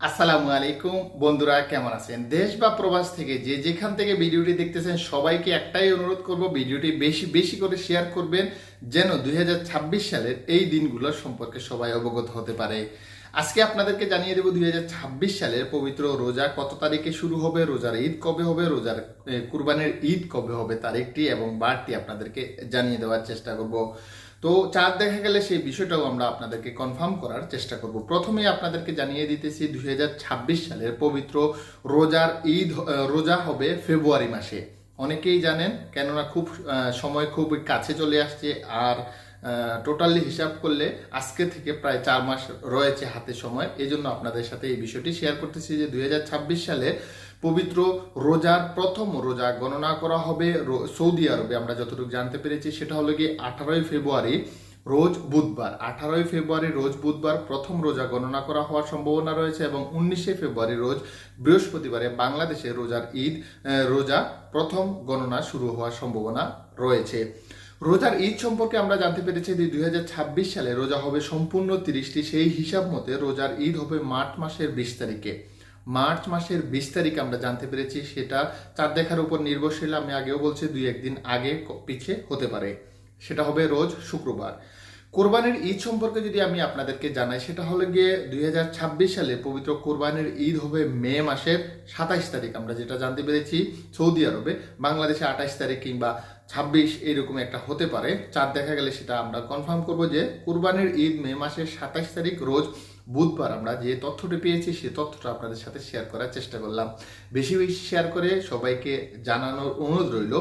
আসসালামু আলাইকুম। বন্ধুরা, কেমন আছেন? দেশ বা প্রবাস থেকে যে যেখান থেকে ভিডিওটি দেখতেছেন, সবাইকে একটাই অনুরোধ করব, ভিডিওটি বেশি বেশি করে শেয়ার করবেন, যেন দুই হাজার ছাব্বিশ সালের এই দিনগুলো সম্পর্কে সবাই অবগত হতে পারে। আজকে আপনাদেরকে জানিয়ে দেব, দুই সালের পবিত্র রোজা কত তারিখে শুরু হবে, রোজার ঈদ কবে হবে, রোজার কুরবানির ঈদ কবে হবে, তারিখটি এবং বারটি আপনাদেরকে জানিয়ে দেওয়ার চেষ্টা করব। তো চাঁদ দেখা গেলে সেই বিষয়টাও আমরা আপনাদেরকে কনফার্ম করার চেষ্টা করব। প্রথমেই আপনাদেরকে জানিয়ে দিতেছি দুই হাজার ছাব্বিশ সালের পবিত্র রোজার ঈদ রোজা হবে ফেব্রুয়ারি মাসে। অনেকেই জানেন, কেননা খুব সময় খুব কাছে চলে আসছে, আর টোটালি হিসাব করলে আজকে থেকে প্রায় চার মাস রয়েছে হাতে সময়। এই জন্য আপনাদের সাথে এই বিষয়টি শেয়ার করতেছি যে দু হাজার ছাব্বিশ সালে পবিত্র রোজার প্রথম রোজা গণনা করা হবে সৌদি আরবে। আমরা যতটুকু জানতে পেরেছি সেটা হলো গিয়ে আঠারোই ফেব্রুয়ারি রোজ বুধবার। আঠারোই ফেব্রুয়ারি রোজ বুধবার প্রথম রোজা গণনা করা হওয়ার সম্ভাবনা রয়েছে এবং উনিশে ফেব্রুয়ারি রোজ বৃহস্পতিবারে বাংলাদেশে রোজার ঈদ রোজা প্রথম গণনা শুরু হওয়ার সম্ভাবনা রয়েছে। রোজার ঈদ সম্পর্কে আমরা জানতে পেরেছি যে দু হাজার ছাব্বিশ সালে রোজা হবে সম্পূর্ণ তিরিশটি। সেই হিসাব মতে রোজার ঈদ হবে মার্চ মাসের বিশ তারিখে। মার্চ মাসের বিশ তারিখ আমরা জানতে পেরেছি, সেটা চাঁদ দেখার উপর নির্ভরশীল। আমি আগেও বলছি, দুই একদিন আগে ক- পিছে হতে পারে। সেটা হবে রোজ শুক্রবার। কোরবানির ঈদ সম্পর্কে যদি আমি আপনাদেরকে জানাই, সেটা হলো গিয়ে দুই হাজার ছাব্বিশ সালে পবিত্র কোরবানির ঈদ হবে মে মাসের সাতাইশ তারিখ। আমরা যেটা জানতে পেরেছি সৌদি আরবে, বাংলাদেশে আঠাইশ তারিখ কিংবা ছাব্বিশ এইরকম একটা হতে পারে। চাঁদ দেখা গেলে সেটা আমরা কনফার্ম করব যে কুরবানির ঈদ মে মাসের সাতাশ তারিখ রোজ বুধবার আমরা যে তথ্যটি পেয়েছি সে তথ্যটা আপনাদের সাথে শেয়ার করার চেষ্টা করলাম। বেশি বেশি শেয়ার করে সবাইকে জানানোর অনুরোধ রইল।